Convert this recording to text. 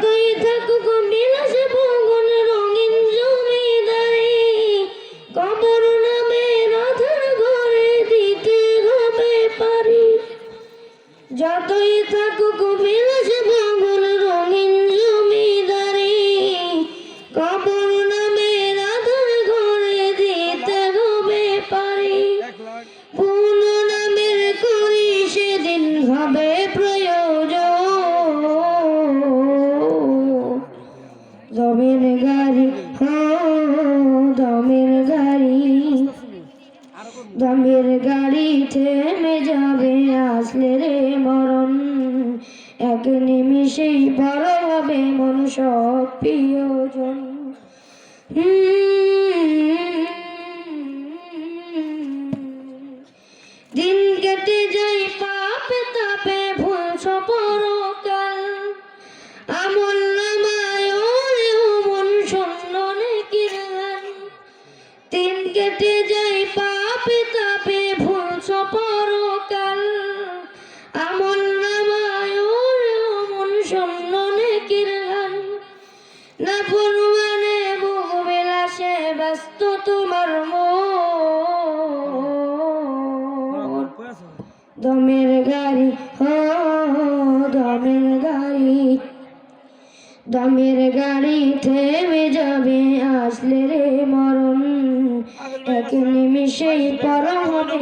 যতই থাকুক বিলাস ভোগন রঙিন জমিদারি কবর নামে রাধার ঘরে দিতে হবে পারি। যতই থাকুক বিলাস দমের গাড়ি হো দমের গাড়ি। দমের গাড়ি থেমে যাবে আসলে রে মরণ। এক নিমিষেই বড় হবে মনুষ্য প্রিয়জন। দিন কেটে যাই পাপে, তাপে ভুল সপরকাল আমল নামায় ওরে ও মন শূন্য নেকির গান না পরমানে ভোগ বিলাসে ব্যস্ত তোমার দমের গাড়ি, হো, দমের গাড়ি। দমের গাড়ি থেমে যাবে, আসলে রে মরণ এক নিমিষেই পর হবে